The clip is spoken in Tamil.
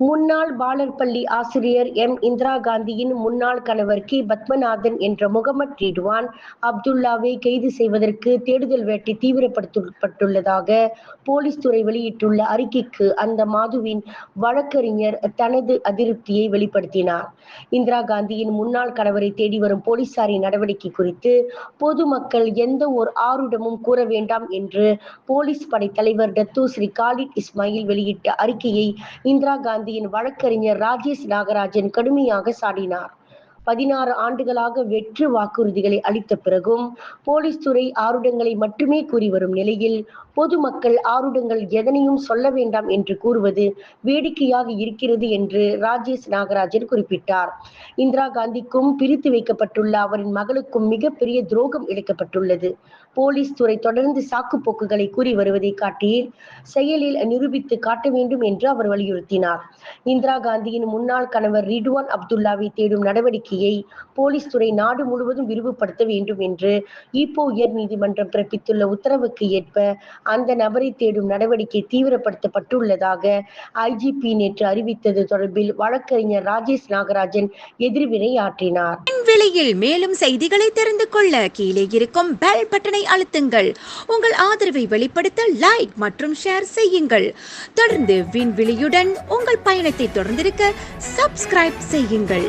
முன்னாள் பாலர் பள்ளி ஆசிரியர் எம். இந்திரா காந்தியின் முன்னாள் கணவர் கி. பத்மநாதன் என்ற முகமத் ரிட்வான் அப்துல்லாவை கைது செய்வதற்கு தேடுதல் வேட்டை தீவிரப்படுத்தப்பட்டுள்ளதாக போலீஸ் துறை வெளியிட்டுள்ள அறிக்கைக்கு அந்த மாதுவின் வழக்கறிஞர் தனது அதிருப்தியை வெளிப்படுத்தினார். இந்திரா காந்தியின் முன்னாள் கணவரை தேடி வரும் போலீசாரின் நடவடிக்கை குறித்து பொதுமக்கள் எந்த ஒரு ஆருடமும் கூற வேண்டாம் என்று போலீஸ் படை தலைவர் டத்து ஸ்ரீ காலித் இஸ்மாயில் வெளியிட்ட அறிக்கையை இந்திரா காந்தி காந்தியின் வழக்கறிஞர் ராஜேஷ் நாகராஜன் கடுமையாக சாடினார். பதினாறு ஆண்டுகளாக வெற்று வாக்குறுதிகளை அளித்த பிறகும் போலீஸ் துறை ஆருடங்களை மட்டுமே கூறி வரும் நிலையில் பொதுமக்கள் ஆருடங்கள் எதனையும் சொல்ல வேண்டாம் என்று கூறுவது வேடிக்கையாக இருக்கிறது என்று ராஜேஷ் நாகராஜன் குறிப்பிட்டார். இந்திரா காந்திக்கும் பிரித்து வைக்கப்பட்டுள்ள அவரின் மகளுக்கும் மிகப்பெரிய துரோகம் இழைக்கப்பட்டுள்ளது. போலீஸ் துறை தொடர்ந்து சாக்கு போக்குகளை கூறி வருவதை காட்டி செயலில் நிரூபித்து காட்ட வேண்டும் என்று அவர் வலியுறுத்தினார். இந்திரா காந்தியின் முன்னாள் கணவர் ரிடுவான் அப்துல்லாவை தேடும் நடவடிக்கை நடவடிக்கையை போலீஸ் துறை நாடு முழுவதும் விரிவுபடுத்த வேண்டும் என்று ஈப்போ உயர் நீதிமன்றம் பிறப்பித்துள்ள உத்தரவுக்கு ஏற்ப அந்த நபரை தேடும் நடவடிக்கை தீவிரப்படுத்தப்பட்டுள்ளதாக ஐஜிபி நேற்று அறிவித்தது தொடர்பில் வழக்கறிஞர் ராஜேஷ் நாகராஜன் எதிர்வினை ஆற்றினார். விலையில் மேலும் செய்திகளை தெரிந்து கொள்ள கீழே இருக்கும் பெல் பட்டனை அழுத்துங்கள். உங்கள் ஆதரவை வெளிப்படுத்த லைக் மற்றும் ஷேர் செய்யுங்கள். தொடர்ந்து விண்வெளியுடன் உங்கள் பயணத்தை தொடர்ந்திருக்க சப்ஸ்கிரைப் செய்யுங்கள்.